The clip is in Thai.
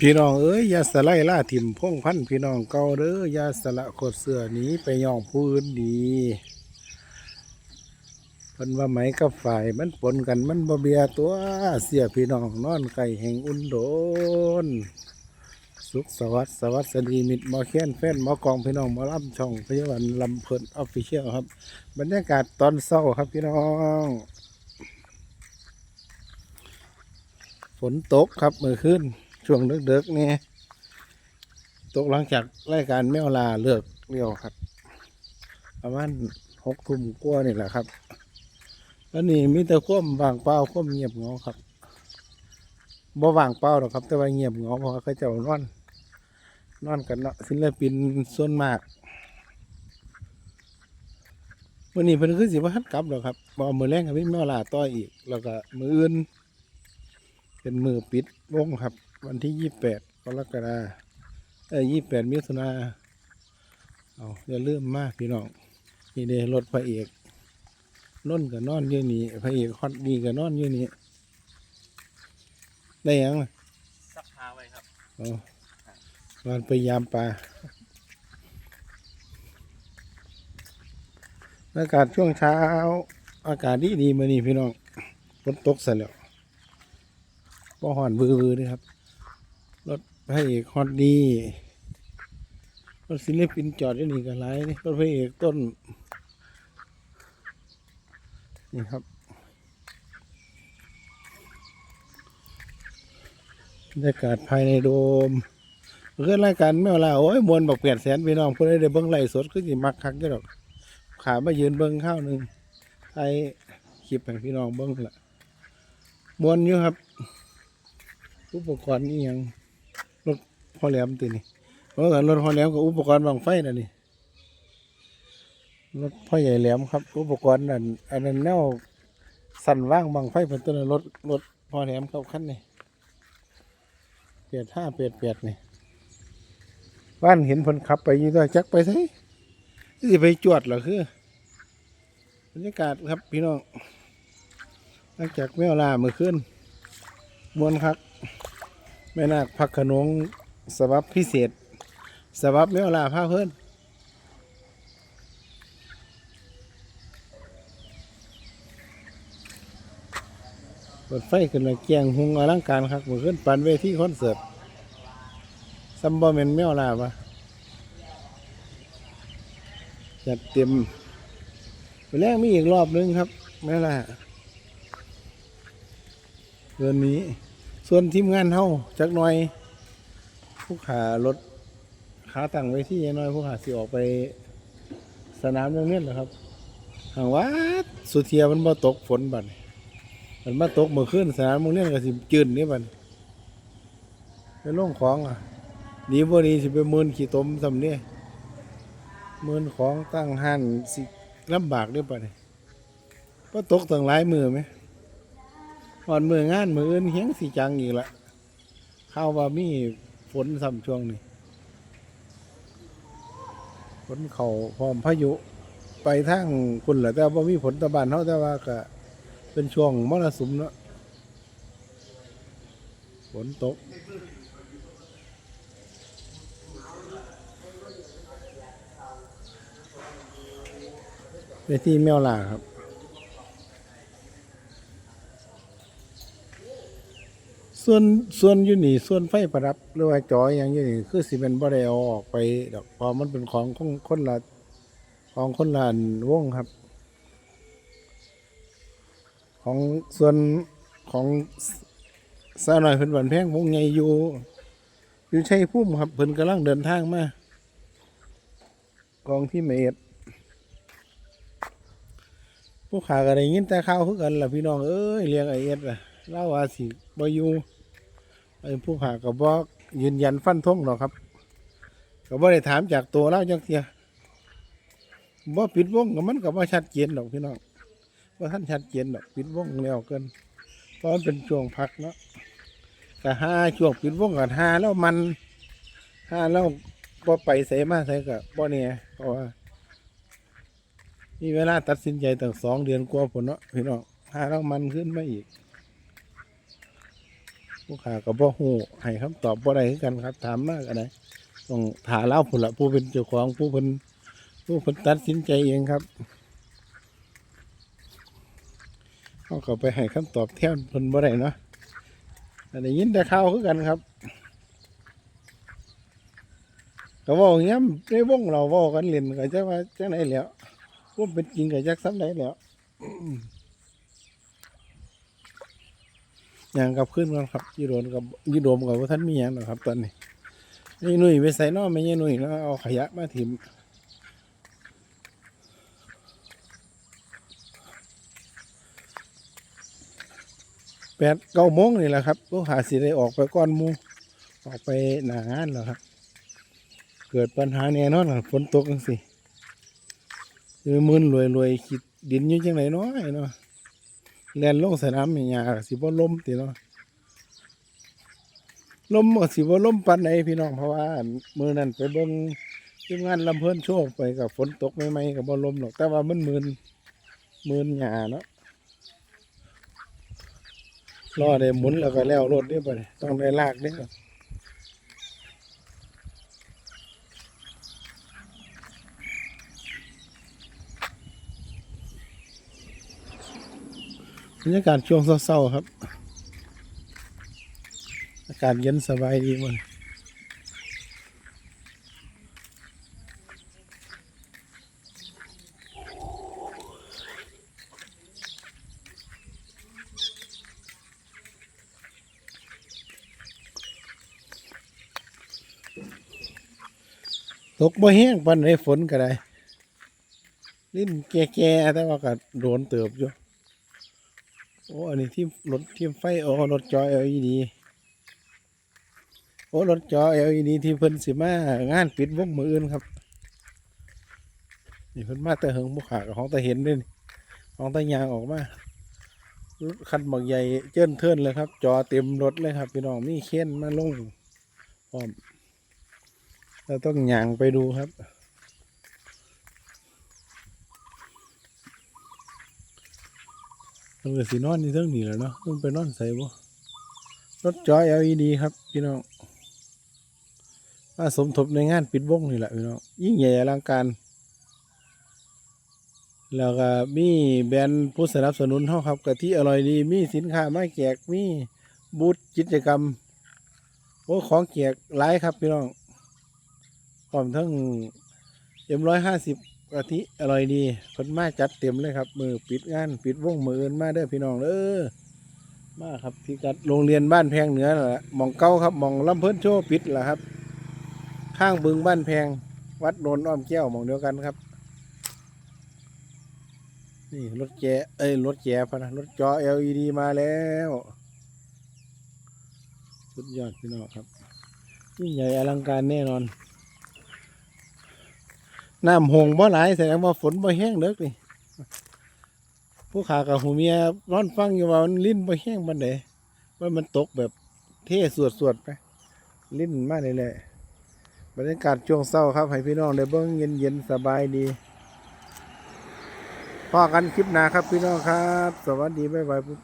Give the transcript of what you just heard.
พี่น้องเอ้ยยาสไลล่าถิ่มพงพันพี่น้องเก่าเด้อยาสละโคตรเสือหนีไปย่องผู้อื่นดีเพิ่นว่าไหมกับฝ่ายมันปนกันมันบ่เบียตัวเสียพี่น้องนอนไก่แห่งอุ่นโดน สุขสวัสดิ์สวัสดีมิตรมอแค้นแฟนมอกองพี่น้องมอลำช่องพยาบาลลำเพิ่นออฟฟิเชียลครับ บรรยากาศตอนเช้าครับพี่น้องฝนตกครับเมื่อคืน ช่วงเดึกๆนี่ตกหลังจากรายการแมวลาเลิกเรียวครับ ประมาณหกทุ่มกว่านี่แหละครับ แล้วนี่มีแต่ควมวางเปล่าควมเงียบเงาครับบ่วางเปล่าหรอกครับ แต่ว่าเงียบเงาเพราะเขาเจ้านอนนอนกันเนาะศิลปินส่วนมากวันนี้เพิ่นคือสิบ่ทันกลับหรอกครับบ่เอามือแรงกับพี่แมวลาต่ออีก แล้วก็มืออื่น เป็นมือปิดวงครับ วันที่ยี่แปดกรกฎาเอ้ยี่แปดมิถุนาเอาอย่าลืมมากพี่น้องนี่เดรถพระเอกน่นกับนอนอยู่นี่พระเอกฮอตดีกับนอนอยู่นี่ได้หยังล่ะซักผ้าไว้ครับเอานอนไปยามปลาอากาศช่วงเช้า อากาศดีดีๆมานี่พี่น้องฝนตกซะแล้วบ่หอนบือบือๆนี่ครับรถ พระเอกฮอตดีรถศิลปินจอดอยู่นี่กันหลายนี่รถพระเอกต้น นี่ครับบรรยากาศภายในโดมเรื่องรายการแม่เวลาโอ้ยมวนบอกเปลี่ยนแสนพี่น้องผู้ใดได้เบิ้งไหลสดก็สิมักคักเด้อดอก ขามายืนเบิ้งข้าวหนึ่งไทยคลิปให้พี่น้องเบิ้งละมวนอยู่ครับ อุปกรณ์นี่ยัง พ่อแหลมตีนี่เพราะว่ารถพ่อแหลมกับอุปกรณ์บังไฟน่ะนี่รถพ่อใหญ่แหลมครับ อุปกรณ์นั่นอันนั้นแนวสั่นว่างบังไฟเป็นต้นรถรถพ่อแหลมเขาขั้นนี่เปียดห้าเปียดเปียดนี่บ้านเห็นคนขับไปยี่ตัวจักไปใช่สิไปจวดเหรอคือบรรยากาศครับพี่น้องหลังจากแมวลาเมื่อคืนมวนครับแม่นาคพักขนง สวับพิเศษ สวับเมวลาผ้าเพิ่อนเปิดไฟขึ้นมาเกียงหุงอลังการครับเหมือนขึ้นปันเวทีคอนเสิร์ตซัมบอเมนเมวลาปะจัดเต็มไปแรกมีอีกรอบนึงครับแม่ล่ะเดือนนี้ ส่วนทีมงานเฮาจักหน่อย ผู้ขารถขาตั้งไว้ที่น้อยผู้ขาสิออกไปสนามโรงเรียนเหรอครับห่างว่าสุเทียมันมาตกฝนบัดมันมาตกเมื่อคืนสนามโรงเรียนก็สิจืดนี่บัดนี้ไปลงของอะดีบ่ดีสิไปมืนขี่ต้มสำเนี่ยมืนของตั้งหันสิลำบากด้วยบัดนี้ก็ตกตั้งหลายมือไหมหอนมืองานมืออื่นเฮียงสีจังอีกละเข้าว่ามี นซ้ำช่วงนี้ฝนเขาพร้อมพายุไปทางคุณแหละแต่ว่ามีฝนตะบานเท่าแต่ว่าก็เป็นช่วงมรสุมเนาะฝนตกไปที่แมวล่าครับ ส่วนส่วนอยู่นี่ส่วนไฟประดับหรือว่าจออย่างอยู่นี่คือสิเป็นบ่ได้เอาออกไปดอกเพอมันเป็นของของคนละของคนละอันวงครับ ของส่วนของสาวหน่อยเพิ่นหวันแพงวงใหญ่อยู่อยู่ชัยภูมิครับเพิ่นกำลังเดินทางมากองที่เมตรผู้ขาก็ได้ยินแต่ข่าวคือกันล่ะพี่น้องเอ้ยเลี้ยงไอเอสอะเล่าว่าสิบอยู่ ไอ้ผู้ขาก็บอกยืนยันฟันธงหรอกครับก็บ่ได้ถามจากตัวเราจังเทียบ่ปิดวงก็มันก็บ่ชัดเจนหรอกพี่น้องว่าท่านชัดเจนหรอกปิดวงแล้วเกินเพราะมันเป็นช่วงพักเนาะแต่ห้าช่วงปิดวงกับห้าแล้วมันห้าแล้วบ่ไปใส่มาใส่ก็บ่เนี่ยเพราะว่ามีเวลาตัดสินใจตั้งสองเดือนกว่าผลเนาะพี่น้องห้าแล้วมันขึ้นมาอีก ผู้ขาก็บ่ฮู้ให้คำตอบบ่ได้คือกันครับ ถามมากอันใดต้องถาเล่าพุ่นละผู้เป็นเจ้าของผู้เพิ่นผู้เพิ่นตัดสินใจเองครับเขาก็ไปให้คำตอบแทนเพิ่นบ่ได้เนาะอันนี้ยินแต่ข่าวคือกันครับก็ว้าอย่างเงี้ยในวงเราว้ากันเล่นก็จักว่าจังได๋แล้วผู้เป็นจริงก็จักซ้ำไดแล้ว อย่างกับขึ้นกันครับยีโดนกับยีโดมกับว่าท่านมีอย่างหรอครับ ตอนนี้นี่หนุ่ยไปใส่นอไม่ใช่หนุ่ยแล้วเอาขยะมาถิ่มแปดเก้าโมงนี่แหละครับลูกหาสิได้ออกไปก้อนมูออกไปหนางานแล้วครับ เกิดปัญหาแน่นอนฝนตกจังสิคือมืนรวยรวยๆขีดดินอยู่จังไหนน้อยเนาะ แล่นลงสนามหญ้าก็สิบ่ล้มติเนาะล้มก็สิบ่ล้มปานใดพี่น้องเพราะว่ามื้อนั้นไปเบิ่งทีมงานลำเพิ่นโชคไปกับฝนตกใหม่ๆก็บ่ล่มหรอกแต่ว่ามันมืนมืนหญ้าเนาะล้อได้หมุนแล้วก็แล้วรถได้บ่ต้องได้ลากเด้ รรยากาศช่วงเศร้าๆครับ อากาศเย็นสบายดีหมันตกบ่แห้งปานใดฝนก็ได้ลิ้นแก่ๆแต่ว่าก็โดนเติบอยู่ โอ้อันนี้ที่รถที่ไฟโอ้รถจอ LED โอ้รถจอ LED ที่เพิ่นสิมางานปิดวงมืออื่นครับนี่เพิ่นมาแต่เหิงบุขากับของตาเห็นด้วยของตายางออกมารถคันบักใหญ่เจิ้นเทินเลยครับ จอเต็มรถเลยครับพี่น้องมีเค้นมาลงพร้อมเราต้องยางไปดูครับ มันก็สินอนนี่เรื่องนี้แหล้วเนาะต้องไปนอนใส่บ่รถจอ LED ครับพี่น้องมาสมทบในงานปิดวงนี่แหละพี่น้องยิ่งใหญ่อลังการ แล้วก็มีแบรนด์ผู้สนับสนุนเฮาครับกะที่อร่อยดีมีสินค้ามาแจกมีบูธกิจกรรมโอ้ของแจกหลายครับพี่น้องพร้อมทั้งเอ็มร้อยห้าสิบ กะทิอร่อยดีเพิ่นมาจัดเต็มเลยครับ มือปิดงานปิดวงมืออื่นมาเด้อพี่น้องเด้อมาครับพี่กัดโรงเรียนบ้านแพงเหนือนั่นล่ะหมองเก้าครับหมองลำเพิ่นโชว์ปิดล่ะครับ ข้างบึงบ้านแพง วัดโนนอ้อมแก้วหมองเดียวกันครับ นี่รถแกเอ้ยรถแกพะนะรถจอ LED มาแล้ว สุดยอดพี่น้องครับยิ่งใหญ่อลังการแน่นอน น้ำหงบ่หลายแสดงว่าฝนบ่แห้งเด้อนี่ผู้ขากับหูเมียนอนฟังอยู่ว่ามันลิ้นบ่แห้งบันไดว่ามันตกแบบเท่สวดสวดๆไปลิ้นมากเลยแหละบรรยากาศช่วงเศร้าครับให้พี่น้องได้เบิ่งเย็นเย็นๆสบายดีพอกันคลิปหน้าครับพี่น้องครับ สวัสดีบ๊ายบายปุ๊บ